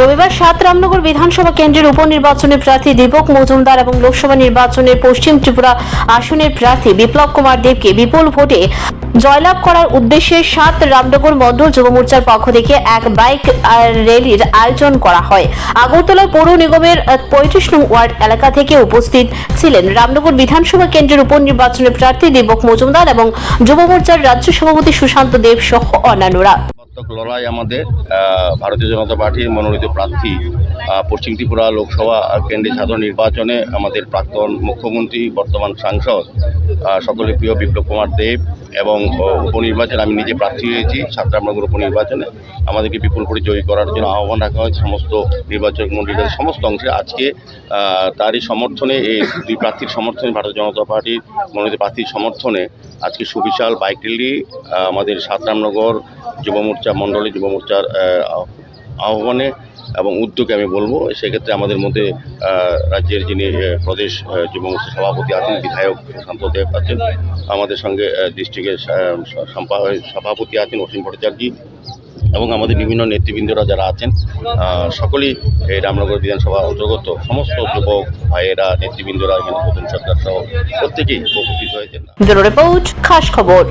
রবিবার সাত রামনগর বিধানসভা কেন্দ্রের উপনির্বাচনে প্রার্থী দীপক মজুমদার এবং লোকসভা নির্বাচনের পশ্চিম ত্রিপুরা আসনের প্রার্থী বিপ্লব কুমার দেবকে বিপুল ভোটে জয়লাভ করার উদ্দেশ্যে সাত রামনগর মণ্ডল যুব মোর্চার পক্ষ থেকে এক বাইক র্যালির আয়োজন করা হয়। আগরতলা পৌর নিগমের পঁয়ত্রিশ নং ওয়ার্ড এলাকা থেকে উপস্থিত ছিলেন রামনগর বিধানসভা কেন্দ্রের উপনির্বাচনের প্রার্থী দীপক মজুমদার এবং যুব মোর্চার রাজ্য সভাপতি সুশান্ত দেব সহ অন্যান্যরা। সমার্থক লড়াই আমাদের ভারতীয় জনতা পার্টির মনোনীত প্রার্থী পশ্চিম ত্রিপুরা লোকসভা কেন্দ্রীয় সাধারণ নির্বাচনে আমাদের প্রাক্তন মুখ্যমন্ত্রী, বর্তমান সাংসদ সকলের প্রিয় বিপ্লব কুমার দেব এবং উপনির্বাচনে আমি নিজে প্রার্থী হয়েছি সাতরামনগর উপনির্বাচনে। আমাদেরকে বিপুল করে জয়ী করার জন্য আহ্বান রাখা হয়েছে সমস্ত নির্বাচক মন্ডলীদের সমস্ত অংশে। আজকে তারই সমর্থনে, এই দুই প্রার্থীর সমর্থনে, ভারতীয় জনতা পার্টির মনোনীত প্রার্থীর সমর্থনে আজকে সুবিশাল বাইক র্যালি আমাদের সাতরামনগর যুব মোর্চা মণ্ডলী যুব মোর্চার আহ, আহ- আহ্বানে এবং উদ্যোগে আমি বলব সেক্ষেত্রে আমাদের মধ্যে রাজ্যের যিনি প্রদেশ যুব মোর্চার সভাপতি আছেন বিধায়ক প্রশান্ত দেব আছেন আমাদের সঙ্গে ডিস্ট্রিক্টের সভাপতি আছেন অসীম ভট্টাচার্যী এবং আমাদের বিভিন্ন নেতৃবৃন্দরা যারা আছেন সকলেই এই রামনগর বিধানসভা অন্তর্গত সমস্ত যুবক ভাইয়েরা নেতৃবৃন্দরা এখানে প্রথম সরকার সহ প্রত্যেকেই উপস্থিত হয়েছেন। খাস খবর।